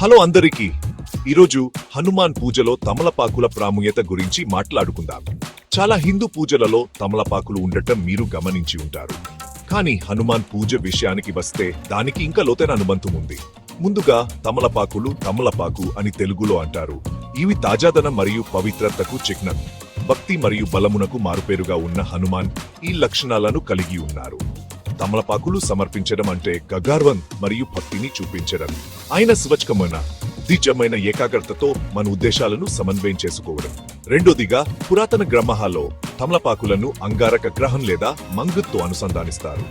Hello అందరికీ. ఈరోజు హనుమాన్ పూజలో తమలపాకుల ప్రాముఖ్యత గురించి మాట్లాడుకుందాం. చాలా హిందూ పూజలలో తమలపాకులు ఉండటం మీరు గమనించి ఉంటారు. కానీ హనుమాన్ పూజ విషయానికి వస్తే దానికి ఇంకా లోతైన అనుబంధం ఉంది. ముందుగా తమలపాకులు తమలపాకు అని తెలుగులో అంటారు. ఇవి తాజాదనం మరియు పవిత్రతకు చిహ్నం. భక్తి మరియు బలమునకు మారుపేరుగా ఉన్న హనుమాన్ ఈ లక్షణాలను కలిగి ఉన్నారు. తమలపాకులు సమర్పించడం అంటే గగార్వం మరియు భక్తిని చూపించడం. ఆయన స్వచ్ఛమైన దిజమైన ఏకాగ్రతతో మన ఉద్దేశాలను సమన్వయం చేసుకోవడం. రెండోదిగా పురాతన గ్రహహాల్లో తమలపాకులను అంగారక గ్రహం లేదా మంగుత్తో అనుసంధానిస్తారు.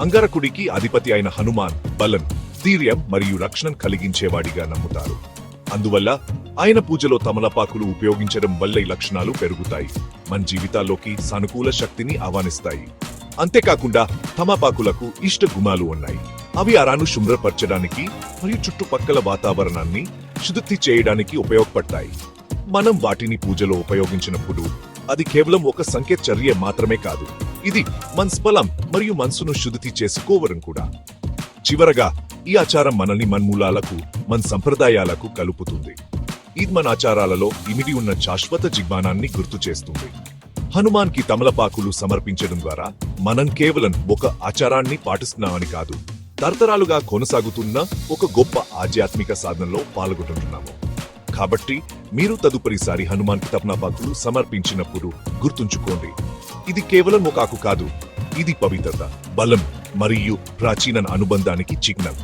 అంగారకుడికి అధిపతి అయిన హనుమాన్ బలం ధీర్యం మరియు రక్షణ కలిగించేవాడిగా నమ్ముతారు. అందువల్ల ఆయన పూజలో తమలపాకులు ఉపయోగించడం వల్ల ఈ లక్షణాలు పెరుగుతాయి. మన జీవితాల్లోకి సానుకూల శక్తిని ఆహ్వానిస్తాయి. అంతేకాకుండా తమపాకులకు ఇష్ట గుణాలు ఉన్నాయి. అవి అరాను శుభ్రపరచడానికి మరియు చుట్టుపక్కల వాతావరణాన్ని శుద్ధి చేయడానికి ఉపయోగపడతాయి. మనం వాటిని పూజలో ఉపయోగించినప్పుడు అది కేవలం ఒక సంకేత చర్య మాత్రమే కాదు. ఇది మన స్పలం మరియు మనసును శుద్ధి చేసుకోవడం కూడా. చివరగా ఈ ఆచారం మనల్ని మన్మూలాలకు మన సంప్రదాయాలకు కలుపుతుంది. ఈద్ మన ఆచారాలలో ఇమిడి ఉన్న శాశ్వత జిగ్మానాన్ని గుర్తు చేస్తుంది. హనుమాన్కి తమలపాకులు సమర్పించడం ద్వారా మనం కేవలం ఒక ఆచారాన్ని పాటిస్తున్నామని కాదు తరతరాలుగా కొనసాగుతున్న ఒక గొప్ప ఆధ్యాత్మిక సాధనలో పాల్గొంటున్నాము. కాబట్టి మీరు తదుపరిసారి హనుమాన్కి సమర్పించినప్పుడు గుర్తుంచుకోండి. ఇది కేవలం ఒక ఆకు కాదు ఇది పవిత్రత బలం మరియు ప్రాచీన అనుబంధానికి చిహ్నం.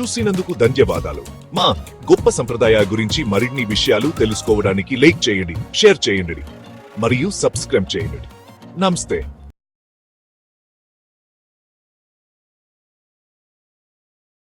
చూసినందుకు ధన్యవాదాలు. మా గొప్ప సంప్రదాయ గురించి మరిన్ని విషయాలు తెలుసుకోవడానికి లైక్ చేయండి షేర్ చేయండి మరియు సబ్స్క్రైబ్ చేయండి. నమస్తే.